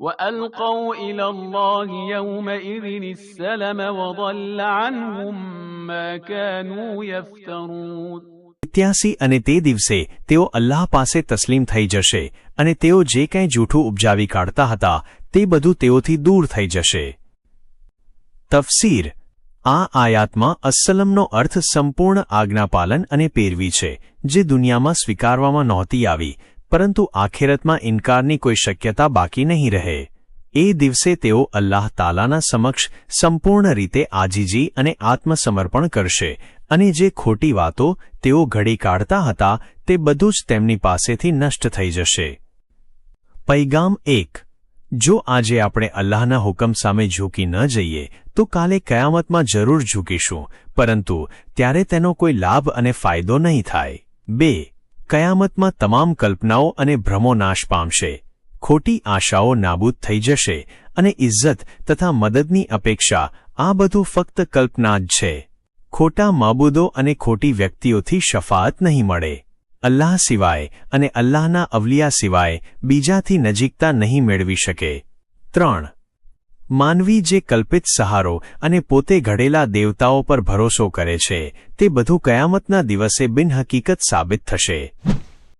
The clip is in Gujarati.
وألقوا إلى الله يومئذ السلم وضل عنهم ما كانوا يفترون ત્યાસી અને તે દિવસે તેઓ અલ્લાહ પાસે તસ્લીમ થઈ જશે અને તેઓ જે કંઈ જૂઠું ઉપજાવી કાઢતા હતા તે બધું તેઓથી દૂર થઈ જશે તફસીર આ આયાતમાં અસ્સલમનો અર્થ સંપૂર્ણ આજ્ઞાપાલન અને પેરવી છે જે દુનિયામાં સ્વીકારવામાં નહોતી આવી પરંતુ આખેરતમાં ઇનકારની કોઈ શક્યતા બાકી નહીં રહે. એ દિવસે તેઓ અલ્લાહ તાલાના સમક્ષ સંપૂર્ણ રીતે આજીજી અને આત્મસમર્પણ કરશે અને જે ખોટી વાતો તેઓ ઘડી કાઢતા હતા તે બધું જ તેમની પાસેથી નષ્ટ થઈ જશે. પૈગામ એક. જો આજે આપણે અલ્લાહના હુકમ સામે ઝૂકી ન જઈએ, તો કાલે કયામતમાં જરૂર ઝૂકીશું, પરંતુ ત્યારે તેનો કોઈ લાભ અને ફાયદો નહીં થાય. બે. કયામતમાં તમામ કલ્પનાઓ અને ભ્રમો નાશ પામશે, ખોટી આશાઓ નાબૂદ થઈ જશે અને ઇજ્જત તથા મદદની અપેક્ષા આ બધું ફક્ત કલ્પના જ છે. ખોટા માબૂદો અને ખોટી વ્યક્તિઓથી શફાત નહીં મળે. અલ્લાહ સિવાય અને અલ્લાહના અવલિયા સિવાય બીજાથી નજીકતા નહીં મેળવી શકે. ત્રણ માનવી જે કલ્પિત સહારો અને પોતે ઘડેલા દેવતાઓ પર ભરોસો કરે છે, તે બધું કયામતના દિવસે બિનહકીકત સાબિત થશે.